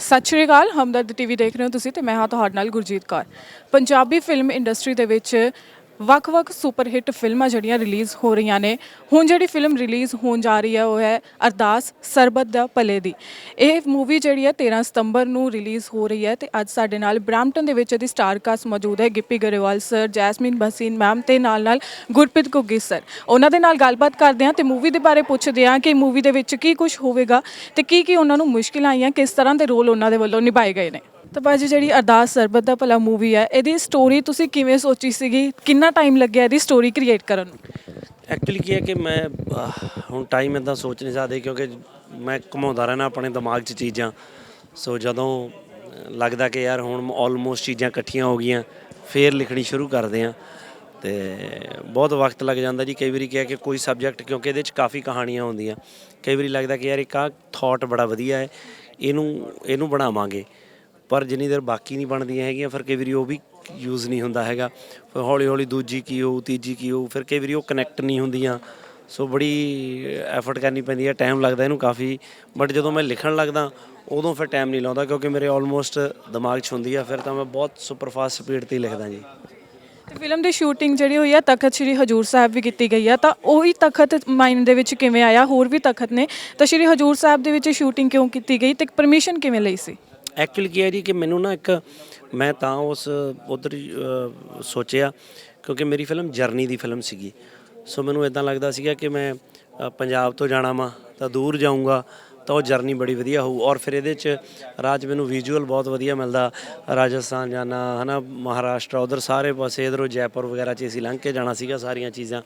ਸਤਿ ਸ਼੍ਰੀ ਅਕਾਲ, ਹਮਦਰਦ ਟੀਵੀ ਦੇਖ ਰਹੇ ਹੋ ਤੁਸੀਂ ਤੇ ਮੈਂ ਹਾਂ ਤੁਹਾਡੇ ਨਾਲ ਗੁਰਜੀਤ ਕੌਰ। ਪੰਜਾਬੀ ਫਿਲਮ ਇੰਡਸਟਰੀ ਦੇ ਵਿੱਚ ਵੱਖ-ਵੱਖ ਸੁਪਰ ਹਿੱਟ ਫਿਲਮਾਂ ਜਿਹੜੀਆਂ ਰਿਲੀਜ਼ ਹੋ ਰਹੀਆਂ ਨੇ। ਹੁਣ ਜਿਹੜੀ ਫਿਲਮ ਰਿਲੀਜ਼ ਹੋਣ ਜਾ ਰਹੀ ਹੈ, ਉਹ ਹੈ ਅਰਦਾਸ ਸਰਬਤ ਦਾ ਭਲੇ ਦੀ। ਇਹ ਮੂਵੀ ਜਿਹੜੀ ਹੈ 13 ਸਤੰਬਰ ਨੂੰ ਰਿਲੀਜ਼ ਹੋ ਰਹੀ ਹੈ ਤੇ ਅੱਜ ਸਾਡੇ ਨਾਲ ਬ੍ਰਾਂਪਟਨ ਦੇ ਵਿੱਚ ਇਹਦੀ ਸਟਾਰ ਕਾਸਟ ਮੌਜੂਦ ਹੈ, ਗਿੱਪੀ ਗਰੇਵਾਲ ਸਰ, ਜੈਸਮੀਨ ਬਸੀਨ ਮੈਮ ਤੇ ਨਾਲ-ਨਾਲ ਗੁਰਪ੍ਰੀਤ ਘੁੱਗੀ ਸਰ। ਉਹਨਾਂ ਦੇ ਨਾਲ ਗੱਲਬਾਤ ਕਰਦੇ ਹਾਂ ਤੇ ਮੂਵੀ ਦੇ ਬਾਰੇ ਪੁੱਛਦੇ ਹਾਂ ਕਿ ਮੂਵੀ ਦੇ ਵਿੱਚ ਕੀ ਕੁਝ ਹੋਵੇਗਾ ਤੇ ਕੀ ਕੀ ਉਹਨਾਂ ਨੂੰ ਮੁਸ਼ਕਿਲਾਂ ਆਈਆਂ, ਕਿਸ ਤਰ੍ਹਾਂ ਦੇ ਰੋਲ ਉਹਨਾਂ ਦੇ ਵੱਲੋਂ ਨਿਭਾਏ ਗਏ ਨੇ। ਤਾਂ ਬਾਜੀ ਜਿਹੜੀ ਅਰਦਾਸ ਸਰਬਤ ਦਾ ਭਲਾ ਮੂਵੀ ਹੈ ਇਹਦੀ ਸਟੋਰੀ ਤੁਸੀਂ ਕਿਵੇਂ ਸੋਚੀ ਸੀਗੀ? ਕਿੰਨਾ ਟਾਈਮ ਲੱਗਿਆ ਇਹਦੀ ਸਟੋਰੀ ਕ੍ਰੀਏਟ ਕਰਨ ਨੂੰ? ਐਕਚੁਅਲੀ ਕੀ ਹੈ ਕਿ ਮੈਂ ਹੁਣ ਟਾਈਮ ਇਦਾਂ ਸੋਚ ਨਹੀਂ ਸਕਦੇ ਕਿਉਂਕਿ ਮੈਂ ਘੁਮਾਉਂਦਾ ਰਹਿਣਾ ਆਪਣੇ ਦਿਮਾਗ 'ਚ ਚੀਜ਼ਾਂ। ਸੋ ਜਦੋਂ ਲੱਗਦਾ ਕਿ ਯਾਰ ਹੁਣ ਆਲਮੋਸਟ ਚੀਜ਼ਾਂ ਇਕੱਠੀਆਂ ਹੋ ਗਈਆਂ, ਫੇਰ ਲਿਖਣੀ ਸ਼ੁਰੂ ਕਰਦੇ ਆ ਤੇ ਬਹੁਤ ਵਕਤ ਲੱਗ ਜਾਂਦਾ ਜੀ। ਕਈ ਵਾਰੀ ਕਿਹਾ ਕਿ ਕੋਈ ਸਬਜੈਕਟ ਕਿਉਂਕਿ ਇਹਦੇ 'ਚ ਕਾਫੀ ਕਹਾਣੀਆਂ ਹੁੰਦੀਆਂ। ਕਈ ਵਾਰੀ ਲੱਗਦਾ ਕਿ ਯਾਰ ਇੱਕ ਆ ਥਾਟ ਬੜਾ ਵਧੀਆ ਹੈ, ਇਹਨੂੰ ਇਹਨੂੰ ਬਣਾਵਾਂਗੇ। ਪਰ ਜਿੰਨੀ ਦੇਰ ਬਾਕੀ ਨਹੀਂ ਬਣਦੀਆਂ ਹੈਗੀਆਂ, ਫਿਰ ਕਈ ਵਾਰੀ ਉਹ ਵੀ ਯੂਜ਼ ਨਹੀਂ ਹੁੰਦਾ ਹੈਗਾ। ਫਿਰ ਹੌਲੀ ਹੌਲੀ ਦੂਜੀ ਕੀ ਹੋਊ, ਤੀਜੀ ਕੀ ਹੋਊ, ਫਿਰ ਕਈ ਵਾਰੀ ਉਹ ਕਨੈਕਟ ਨਹੀਂ ਹੁੰਦੀਆਂ। ਸੋ ਬੜੀ ਐਫਰਟ ਕਰਨੀ ਪੈਂਦੀ ਹੈ ਟਾਈਮ ਲੱਗਦਾ ਇਹਨੂੰ ਕਾਫੀ। ਬਟ ਜਦੋਂ ਮੈਂ ਲਿਖਣ ਲੱਗਦਾ, ਉਦੋਂ ਫਿਰ ਟਾਈਮ ਨਹੀਂ ਲਾਉਂਦਾ, ਕਿਉਂਕਿ ਮੇਰੇ ਆਲਮੋਸਟ ਦਿਮਾਗ 'ਚ ਹੁੰਦੀ ਆ, ਫਿਰ ਤਾਂ ਮੈਂ ਬਹੁਤ ਸੁਪਰ ਫਾਸਟ ਸਪੀਡ ਤੇ ਹੀ ਲਿਖਦਾ ਜੀ। ਤੇ ਫਿਲਮ ਦੀ ਸ਼ੂਟਿੰਗ ਜਿਹੜੀ ਹੋਈ ਆ, ਤਖਤ ਸ੍ਰੀ ਹਜੂਰ ਸਾਹਿਬ ਵੀ ਕੀਤੀ ਗਈ ਆ, ਤਾਂ ਉਹੀ ਤਖਤ ਮਾਈਂਡ ਦੇ ਵਿੱਚ ਕਿਵੇਂ ਆਇਆ? ਹੋਰ ਵੀ ਤਖਤ ਨੇ। ਤਾਂ ਸ੍ਰੀ ਹਜੂਰ ਸਾਹਿਬ ਦੇ ਵਿੱਚ ਸ਼ੂਟਿੰਗ ਕਿਉਂ ਕੀਤੀ ਗਈ? ਤੇ ਪਰਮਿਸ਼ਨ ਕਿਵੇਂ ਲਈ ਸੀ? ਐਕਚੁਅਲੀ ਕੀ ਹੈ ਜੀ ਕਿ ਮੈਨੂੰ ਨਾ ਇੱਕ, ਮੈਂ ਤਾਂ ਉਸ, ਉਧਰ ਸੋਚਿਆ ਕਿਉਂਕਿ ਮੇਰੀ ਫਿਲਮ ਜਰਨੀ ਦੀ ਫਿਲਮ ਸੀਗੀ। ਸੋ ਮੈਨੂੰ ਇਦਾਂ ਲੱਗਦਾ ਸੀਗਾ ਕਿ ਮੈਂ ਪੰਜਾਬ ਤੋਂ ਜਾਣਾ ਵਾਂ, ਤਾਂ ਦੂਰ ਜਾਊਂਗਾ, ਤਾਂ ਉਹ ਜਰਨੀ ਬੜੀ ਵਧੀਆ ਹੋਊ। ਔਰ ਫਿਰ ਇਹਦੇ ਚ ਰਾਜ ਮੈਨੂੰ ਵਿਜ਼ੂਅਲ ਬਹੁਤ ਵਧੀਆ ਮਿਲਦਾ। ਰਾਜਸਥਾਨ ਜਾਣਾ, ਹਨਾ, ਮਹਾਰਾਸ਼ਟਰ, ਉਧਰ ਸਾਰੇ ਪਾਸੇ, ਇਧਰੋਂ ਜੈਪੁਰ ਵਗੈਰਾ ਚ ਅਸੀਂ ਲੰਘ ਕੇ ਜਾਣਾ ਸੀਗਾ ਸਾਰੀਆਂ ਚੀਜ਼ਾਂ।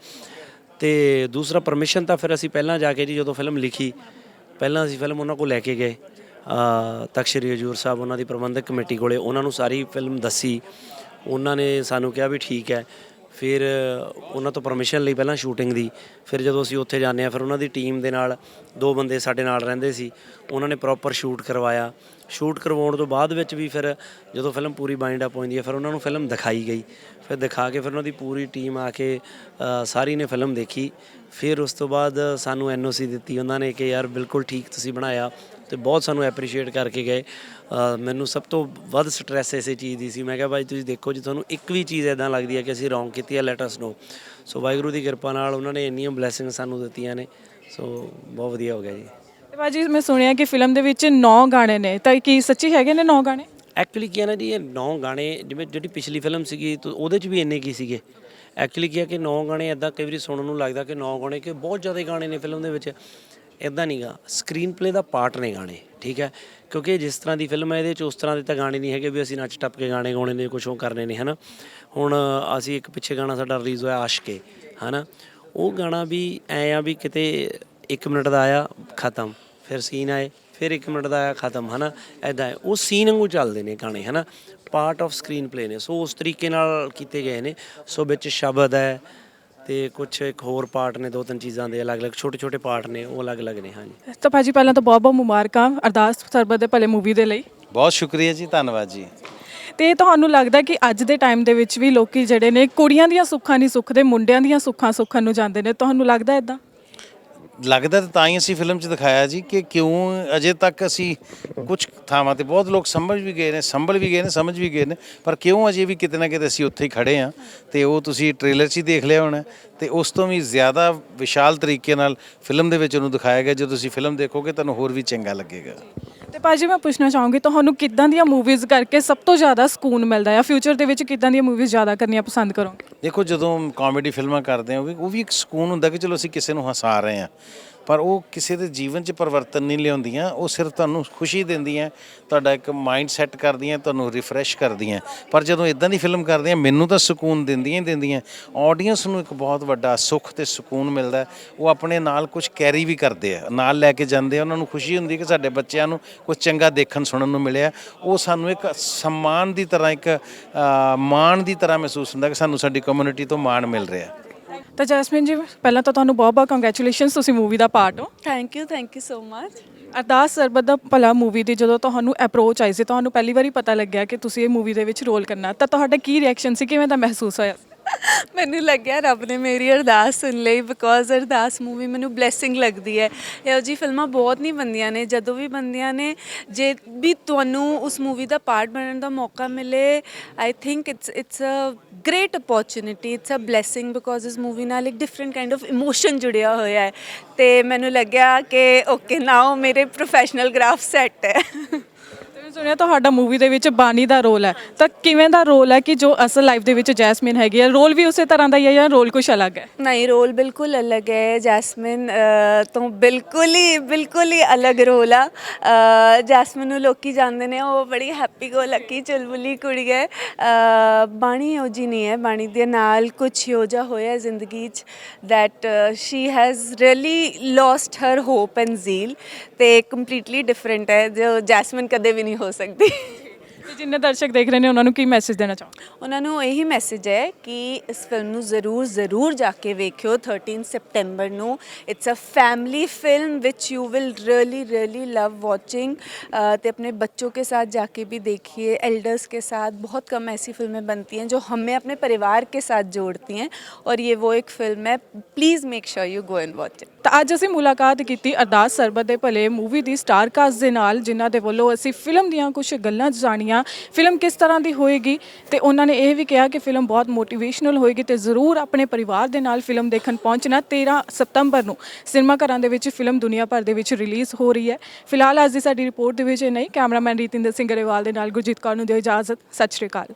ਤੇ ਦੂਸਰਾ ਪਰਮਿਸ਼ਨ ਤਾਂ ਫਿਰ ਅਸੀਂ ਪਹਿਲਾਂ ਜਾ ਕੇ ਜੀ ਜਦੋਂ ਫਿਲਮ ਲਿਖੀ, ਪਹਿਲਾਂ ਅਸੀਂ ਫਿਲਮ ਉਹਨਾਂ ਕੋਲ ਲੈ ਕੇ ਗਏ। ਤਖ਼ਤ ਸ੍ਰੀ ਹਜੂਰ ਸਾਹਿਬ, ਉਹਨਾਂ ਦੀ ਪ੍ਰਬੰਧਕ ਕਮੇਟੀ ਕੋਲੇ ਉਹਨਾਂ ਨੂੰ ਸਾਰੀ ਫਿਲਮ ਦੱਸੀ। ਉਹਨਾਂ ਨੇ ਸਾਨੂੰ ਕਿਹਾ ਵੀ ਠੀਕ ਹੈ। ਫਿਰ ਉਹਨਾਂ ਤੋਂ ਪਰਮਿਸ਼ਨ ਲਈ ਪਹਿਲਾਂ ਸ਼ੂਟਿੰਗ ਦੀ। ਫਿਰ ਜਦੋਂ ਅਸੀਂ ਉੱਥੇ ਜਾਂਦੇ ਆ ਫਿਰ ਉਹਨਾਂ ਦੀ ਟੀਮ ਦੇ ਨਾਲ ਦੋ ਬੰਦੇ ਸਾਡੇ ਨਾਲ ਰਹਿੰਦੇ ਸੀ। ਉਹਨਾਂ ਨੇ ਪ੍ਰੋਪਰ ਸ਼ੂਟ ਕਰਵਾਇਆ। ਸ਼ੂਟ ਕਰਵਾਉਣ ਤੋਂ ਬਾਅਦ ਵਿੱਚ ਵੀ ਫਿਰ ਜਦੋਂ ਫਿਲਮ ਪੂਰੀ ਬਾਈਂਡ ਅਪ ਹੁੰਦੀ ਹੈ, ਫਿਰ ਉਹਨਾਂ ਨੂੰ ਫਿਲਮ ਦਿਖਾਈ ਗਈ। ਫਿਰ ਦਿਖਾ ਕੇ ਫਿਰ ਉਹਨਾਂ ਦੀ ਪੂਰੀ ਟੀਮ ਆ ਕੇ ਸਾਰੀ ਨੇ ਫਿਲਮ ਦੇਖੀ। ਫਿਰ ਉਸ ਤੋਂ ਬਾਅਦ ਸਾਨੂੰ ਐਨਓਸੀ ਦਿੱਤੀ। ਉਹਨਾਂ ਨੇ ਕਿ ਯਾਰ ਬਿਲਕੁਲ ਠੀਕ ਤੁਸੀਂ ਬਣਾਇਆ। ਤੇ ਬਹੁਤ ਸਾਨੂੰ ਐਪਰੀਸ਼ੀਏਟ ਕਰਕੇ ਗਏ। ਮੈਨੂੰ ਸਭ ਤੋਂ ਵੱਧ ਸਟ੍ਰੈਸ ਇਸੇ ਚੀਜ਼ ਦੀ ਸੀ। ਮੈਂ ਕਿਹਾ ਭਾਈ ਤੁਸੀਂ ਦੇਖੋ ਜੀ ਤੁਹਾਨੂੰ ਇੱਕ ਵੀ ਚੀਜ਼ ਇਦਾਂ ਲੱਗਦੀ ਹੈ ਕਿ ਅਸੀਂ ਰੋਂਗ ਕੀਤੀ ਹੈ ਲੈਟ ਅਸ ਨੋ ਸੋ ਵਾਹਿਗੁਰੂ ਦੀ ਕਿਰਪਾ ਨਾਲ ਉਹਨਾਂ ਨੇ ਇੰਨੀਆਂ ਬਲੇਸਿੰਗ ਸਾਨੂੰ ਦਿੱਤੀਆਂ ਨੇ। ਸੋ ਬਹੁਤ ਵਧੀਆ ਹੋ ਗਿਆ ਜੀ। ਤੇ ਬਾਜੀ ਮੈਂ ਸੁਣਿਆ ਕਿ ਫਿਲਮ ਦੇ ਵਿੱਚ 9 ਗਾਣੇ ਨੇ। ਤਾਂ ਕੀ ਸੱਚੀ ਹੈਗੇ ਨੇ 9 ਗਾਣੇ? ਐਕਚੁਅਲੀ ਕੀ ਹੈ ਨਾ ਜੀ ਇਹ ਨੌ ਗਾਣੇ ਜਿਵੇਂ ਜਿਹੜੀ ਪਿਛਲੀ ਫਿਲਮ ਸੀਗੀ ਉਹਦੇ 'ਚ ਵੀ ਇੰਨੇ ਕੀ ਸੀਗੇ? ਐਕਚੁਅਲੀ ਕੀ ਹੈ ਕਿ ਨੌ ਗਾਣੇ ਐਦਾਂ ਕਈ ਵਾਰੀ ਸੁਣਨ ਨੂੰ ਲੱਗਦਾ ਕਿ ਨੌ ਗਾਣੇ ਕਿ ਬਹੁਤ ਜ਼ਿਆਦਾ ਗਾਣੇ ਨੇ ਫਿਲਮ ਦੇ ਵਿੱਚ। ਐਦਾਂ ਨਹੀਂਗਾ ਸਕਰੀਨ ਪਲੇ ਦਾ ਪਾਰਟ ਨੇ ਗਾਣੇ, ਠੀਕ ਹੈ? ਕਿਉਂਕਿ ਜਿਸ ਤਰ੍ਹਾਂ ਦੀ ਫਿਲਮ ਹੈ, ਇਹਦੇ 'ਚ ਉਸ ਤਰ੍ਹਾਂ ਦੇ ਤਾਂ ਗਾਣੇ ਨਹੀਂ ਹੈਗੇ ਵੀ ਅਸੀਂ ਨੱਚ ਟੱਪ ਕੇ ਗਾਣੇ ਗਾਉਣੇ ਨੇ ਕੁਝ ਉਹ ਕਰਨੇ ਨੇ, ਹਨਾ? ਹੁਣ ਅਸੀਂ ਇੱਕ ਪਿੱਛੇ ਗਾਣਾ ਸਾਡਾ ਰਿਲੀਜ਼ ਹੋਇਆ ਆਸ਼ਕੇ, ਹਨਾ? ਉਹ ਗਾਣਾ ਵੀ ਐ ਆ ਵੀ ਕਿਤੇ 1 ਮਿੰਟ ਦਾ ਆਇਆ, ਖਤਮ। ਫਿਰ ਸੀਨ ਆਏ, ਫਿਰ 1 ਮਿੰਟ ਦਾ ਆਇਆ, ਖਤਮ, ਹਨਾ? ਐਦਾਂ ਹੈ। ਉਹ ਸੀਨ ਵਾਂਗੂ ਚੱਲਦੇ ਨੇ ਗਾਣੇ, ਹਨਾ? ਪਾਰਟ ਆਫ ਸਕਰੀਨ ਪਲੇ ਨੇ। ਸੋ ਉਸ ਤਰੀਕੇ ਨਾਲ ਕੀਤੇ ਗਏ ਨੇ। ਸੋ ਵਿੱਚ ਸ਼ਬਦ ਹੈ ਤੇ ਕੁਝ ਇੱਕ ਹੋਰ ਪਾਰਟ ਨੇ ਦੋ ਤਿੰਨ ਚੀਜ਼ਾਂ ਦੇ ਅਲੱਗ-ਅਲੱਗ ਛੋਟੇ-ਛੋਟੇ ਪਾਰਟ ਨੇ ਉਹ ਅਲੱਗ-ਅਲੱਗ ਨੇ ਹਾਂਜੀ। ਤਾਂ ਭਾਜੀ ਪਹਿਲਾਂ ਤਾਂ ਬਹੁਤ ਬਹੁਤ ਮੁਬਾਰਕਾਂ ਅਰਦਾਸ ਸਰਬਤ ਦੇ ਭਲੇ ਮੂਵੀ ਦੇ ਲਈ। ਬਹੁਤ ਸ਼ੁਕਰੀਆ ਜੀ ਧੰਨਵਾਦ ਜੀ। ਤੇ ਤੁਹਾਨੂੰ ਲੱਗਦਾ ਕਿ ਅੱਜ ਦੇ ਟਾਈਮ ਦੇ ਵਿੱਚ ਵੀ ਲੋਕੀ ਜਿਹੜੇ ਨੇ ਕੁੜੀਆਂ ਦੀਆਂ ਸੁੱਖਾਂ ਨਹੀਂ ਸੁੱਖਦੇ ਮੁੰਡਿਆਂ ਦੀਆਂ ਸੁੱਖਾਂ ਸੁੱਖਣ ਨੂੰ ਜਾਂਦੇ ਨੇ ਤੁਹਾਨੂੰ ਲੱਗਦਾ ਇਦਾਂ ਲੱਗਦਾ ਤਾਂ ਤਾਂ ਹੀ ਅਸੀਂ ਫਿਲਮ 'ਚ ਦਿਖਾਇਆ ਜੀ ਕਿ ਕਿਉਂ ਅਜੇ ਤੱਕ ਅਸੀਂ ਕੁਝ ਥਾਵਾਂ ਤੇ ਬਹੁਤ ਲੋਕ ਸਮਝ ਵੀ ਗਏ ਨੇ, ਸੰਭਲ ਵੀ ਗਏ ਨੇ, ਸਮਝ ਵੀ ਗਏ ਨੇ, ਪਰ ਕਿਉਂ ਅਜੇ ਵੀ ਕਿਤੇ ਨਾ ਕਿਤੇ ਅਸੀਂ ਉੱਥੇ ਹੀ ਖੜੇ ਆ ਤੇ ਉਹ ਤੁਸੀਂ ਟ੍ਰੇਲਰ 'ਚ ਹੀ ਦੇਖ ਲਿਆ ਹੋਣਾ ਤੇ ਉਸ ਤੋਂ ਵੀ ਜ਼ਿਆਦਾ ਵਿਸ਼ਾਲ ਤਰੀਕੇ ਨਾਲ ਫਿਲਮ ਦੇ ਵਿੱਚ ਉਹਨੂੰ ਦਿਖਾਇਆ ਗਿਆ, ਜਦੋਂ ਤੁਸੀਂ ਫਿਲਮ ਦੇਖੋਗੇ ਤੁਹਾਨੂੰ ਹੋਰ ਵੀ ਚੰਗਾ ਲੱਗੇਗਾ। ਭਾਜੀ ਮੈਂ ਪੁੱਛਣਾ ਚਾਹੂੰਗੀ, ਤੁਹਾਨੂੰ ਕਿੱਦਾਂ ਦੀਆਂ ਮੂਵੀਜ਼ ਕਰਕੇ ਸਭ ਤੋਂ ਜ਼ਿਆਦਾ ਸਕੂਨ ਮਿਲਦਾ ਹੈ ਫਿਊਚਰ ਦੇ ਵਿੱਚ ਕਿੱਦਾਂ ਦੀਆਂ ਮੂਵੀਜ਼ ਜ਼ਿਆਦਾ ਕਰਨੀਆਂ ਪਸੰਦ ਕਰੋਗੇ? ਦੇਖੋ, ਜਦੋਂ ਕਾਮੇਡੀ ਫਿਲਮਾਂ ਕਰਦੇ ਹਾਂ, ਉਹ ਵੀ ਉਹ ਵੀ ਇੱਕ ਸਕੂਨ ਹੁੰਦਾ ਕਿ ਚਲੋ ਅਸੀਂ ਕਿਸੇ ਨੂੰ ਹਸਾ ਰਹੇ ਹਾਂ। ਪਰ ਉਹ ਕਿਸੇ ਦੇ ਜੀਵਨ 'ਚ ਪਰਿਵਰਤਨ ਨਹੀਂ ਲਿਆਉਂਦੀਆਂ, ਉਹ ਸਿਰਫ ਤੁਹਾਨੂੰ ਖੁਸ਼ੀ ਦਿੰਦੀਆਂ, ਤੁਹਾਡਾ ਇੱਕ ਮਾਈਂਡ ਸੈੱਟ ਕਰਦੀਆਂ, ਤੁਹਾਨੂੰ ਰਿਫਰੈਸ਼ ਕਰਦੀਆਂ। ਪਰ ਜਦੋਂ ਇਦਾਂ ਦੀ ਫਿਲਮ ਕਰਦੇ ਹਾਂ ਮੈਨੂੰ ਤਾਂ ਸਕੂਨ ਦਿੰਦੀਆਂ ਹੀ ਦਿੰਦੀਆਂ। ਆਡੀਅנס ਨੂੰ ਇੱਕ ਬਹੁਤ ਵੱਡਾ ਸੁੱਖ ਤੇ ਸਕੂਨ ਮਿਲਦਾ ਉਹ ਆਪਣੇ ਨਾਲ ਕੁਝ ਕੈਰੀ ਵੀ ਕਰਦੇ ਆ। ਨਾਲ ਲੈ ਕੇ ਜਾਂਦੇ ਆ, ਉਹਨਾਂ ਨੂੰ ਖੁਸ਼ੀ ਹੁੰਦੀ ਕਿ ਸਾਡੇ ਬੱਚਿਆਂ ਨੂੰ ਕੁਝ ਚੰਗਾ ਦੇਖਣ ਸੁਣਨ ਨੂੰ ਮਿਲਿਆ। ਉਹ ਸਾਨੂੰ ਇੱਕ ਸਨਮਾਨ ਦੀ ਤਰ੍ਹਾਂ, ਇੱਕ ਮਾਣ ਦੀ ਤਰ੍ਹਾਂ ਮਹਿਸੂਸ ਹੁੰਦਾ ਕਿ ਸਾਨੂੰ ਸਾਡੀ ਕਮਿਊਨਿਟੀ ਤੋਂ ਮਾਣ ਮਿਲ ਰਿਹਾ ਤਾਂ ਜੈਸਮਿਨ ਜੀ ਪਹਿਲਾਂ ਤਾਂ ਤੁਹਾਨੂੰ ਬਹੁਤ ਬਹੁਤ ਕੰਗ੍ਰੈਚੁਲੇਸ਼ਨਸ ਤੁਸੀਂ ਮੂਵੀ ਦਾ ਪਾਰਟ ਹੋ। Thank you thank you so much Ardaas Sarbat Da ਭਲਾ ਮੂਵੀ ਦੀ ਜਦੋਂ ਤੁਹਾਨੂੰ ਅਪਰੋਚ ਆਈ ਸੀ ਤੁਹਾਨੂੰ ਪਹਿਲੀ ਵਾਰੀ ਪਤਾ ਲੱਗਿਆ ਕਿ ਤੁਸੀਂ ਇਹ ਮੂਵੀ ਦੇ ਵਿੱਚ ਰੋਲ ਕਰਨਾ। ਤਾਂ ਤੁਹਾਡਾ ਕੀ ਰਿਐਕਸ਼ਨ ਸੀ? ਕਿਵੇਂ ਦਾ ਮਹਿਸੂਸ ਹੋਇਆ? ਮੈਨੂੰ ਲੱਗਿਆ ਰੱਬ ਨੇ ਮੇਰੀ ਅਰਦਾਸ ਸੁਣ ਲਈ ਬਿਕੋਜ਼ ਅਰਦਾਸ ਮੂਵੀ ਮੈਨੂੰ ਬਲੇਸਿੰਗ ਲੱਗਦੀ ਹੈ। ਇਹੋ ਜੀ ਫਿਲਮਾਂ ਬਹੁਤ ਨਹੀਂ ਬੰਦੀਆਂ ਨੇ, ਜਦੋਂ ਵੀ ਬੰਦੀਆਂ ਨੇ, ਜੇ ਵੀ ਤੁਹਾਨੂੰ ਉਸ ਮੂਵੀ ਦਾ ਪਾਰਟ ਬਣਨ ਦਾ ਮੌਕਾ ਮਿਲੇ I think it's it's a great opportunity it's a blessing because ਇਸ ਮੂਵੀ ਨਾਲ ਇੱਕ ਡਿਫਰੈਂਟ ਕਾਈਂਡ ਆਫ ਇਮੋਸ਼ਨ ਜੁੜਿਆ ਹੋਇਆ ਹੈ। ਤੇ ਮੈਨੂੰ ਲੱਗਿਆ ਕਿ ਓਕੇ ਨਾਓ ਮੇਰੇ ਪ੍ਰੋਫੈਸ਼ਨਲ ਗ੍ਰਾਫ ਸੈੱਟ ਹੈ। ਸੁਣਿਆ ਤੁਹਾਡਾ ਮੂਵੀ ਦੇ ਵਿੱਚ ਬਾਨੀ ਦਾ ਰੋਲ ਹੈ। ਤਾਂ ਕਿਵੇਂ ਦਾ ਰੋਲ ਹੈ ਕਿ ਜੋ ਅਸਲ ਲਾਈਫ ਦੇ ਵਿੱਚ ਜੈਸਮਿਨ ਹੈਗੀ ਹੈ? ਰੋਲ ਵੀ ਉਸੇ ਤਰ੍ਹਾਂ ਦਾ ਹੀ ਹੈ ਜਾਂ ਰੋਲ ਕੁਝ ਅਲੱਗ ਹੈ? ਨਹੀਂ ਰੋਲ ਬਿਲਕੁਲ ਅਲੱਗ ਹੈ। ਜੈਸਮਿਨ ਅ, ਤੋਂ ਬਿਲਕੁਲ ਹੀ ਬਿਲਕੁਲ ਹੀ ਅਲੱਗ ਰੋਲ ਆ। ਅ, ਜੈਸਮਿਨ ਨੂੰ ਲੋਕੀ ਜਾਣਦੇ ਨੇ ਉਹ ਬੜੀ ਹੈਪੀ ਗੋ ਲੱਕੀ ਚੁਲਬੁਲੀ ਕੁੜੀ ਹੈ। ਅ, ਬਾਣੀ ਉਹ ਜੀ ਨਹੀਂ ਹੈ। ਬਾਣੀ ਦੇ ਨਾਲ ਕੁਝ ਹੋ ਜਾ ਹੋਇਆ ਜ਼ਿੰਦਗੀ 'ਚ that she has really lost her hope and zeal ਤੇ ਕੰਪਲੀਟਲੀ ਡਿਫਰੈਂਟ ਹੈ। ਜੋ ਜੈਸਮਿਨ ਕਦੇ ਵੀ ਨਹੀਂ ਹੋ ਸਕਦੀ। ਤੇ ਜਿੰਨੇ ਦਰਸ਼ਕ ਦੇਖ ਰਹੇ ਨੇ ਉਹਨਾਂ ਨੂੰ ਕੀ ਮੈਸੇਜ ਦੇਣਾ ਚਾਹੋਗੇ? ਉਹਨਾਂ ਨੂੰ ਇਹੀ ਮੈਸੇਜ ਹੈ ਕਿ ਇਸ ਫਿਲਮ ਨੂੰ ਜ਼ਰੂਰ ਜ਼ਰੂਰ ਜਾ ਕੇ ਵੇਖਿਓ। 13 ਸਪਟੈਂਬਰ ਨੂੰ it's a family film which you will really really love watching ਤੇ ਆਪਣੇ ਬੱਚੋं ਸਾਥ ਜਾ ਕੇ ਵੀ ਦੇਖੀਏ ਐਲਡਰਸ ਕੇ ਸਾਥ। ਬਹੁਤ कम ਐਸੀ ਫਿਲਮਾਂ बनती हैं जो हमें अपने परिवार के साथ जोड़ती हैं और ये वो एक फिल्म है please make sure you go and watch it ਤਾਂ ਅੱਜ ਅਸੀਂ ਮੁਲਾਕਾਤ ਕੀਤੀ ਅਰਦਾਸ ਸਰਬਤ ਦੇ ਭਲੇ ਮੂਵੀ ਦੀ ਸਟਾਰ ਕਾਸਟ ਦੇ ਨਾਲ ਜਿਨ੍ਹਾਂ ਦੇ ਵੱਲੋਂ ਅਸੀਂ ਫਿਲਮ ਦੀਆਂ ਕੁਝ ਗੱਲਾਂ ਜਾਣੀਆਂ। ਫਿਲਮ ਕਿਸ ਤਰ੍ਹਾਂ ਦੀ ਹੋਏਗੀ ਤੇ ਉਹਨਾਂ ਨੇ ਇਹ ਵੀ ਕਿਹਾ ਕਿ ਫਿਲਮ ਬਹੁਤ ਮੋਟੀਵੇਸ਼ਨਲ ਹੋਏਗੀ ਤੇ ਜ਼ਰੂਰ ਆਪਣੇ ਪਰਿਵਾਰ ਦੇ ਨਾਲ ਫਿਲਮ ਦੇਖਣ ਪਹੁੰਚਣਾ। 13 ਸਤੰਬਰ ਨੂੰ ਸਿਨੇਮਾ ਘਰਾਂ ਦੇ ਵਿੱਚ ਫਿਲਮ ਦੁਨੀਆ ਭਰ ਦੇ ਵਿੱਚ ਰਿਲੀਜ਼ ਹੋ ਰਹੀ ਹੈ। ਫਿਲਹਾਲ ਅੱਜ ਦੀ ਸਾਡੀ ਰਿਪੋਰਟ ਦੇ ਵਿੱਚ ਇਹ ਨਹੀਂ। ਕੈਮਰਾਮੈਨ ਰੀਤਿੰਦਰ ਸਿੰਘ ਗਰੇਵਾਲ ਦੇ ਨਾਲ ਗੁਰਜੀਤ ਕੌਰ ਨੂੰ ਦਿਓ ਇਜਾਜ਼ਤ। ਸਤਿ ਸ਼੍ਰੀ ਅਕਾਲ।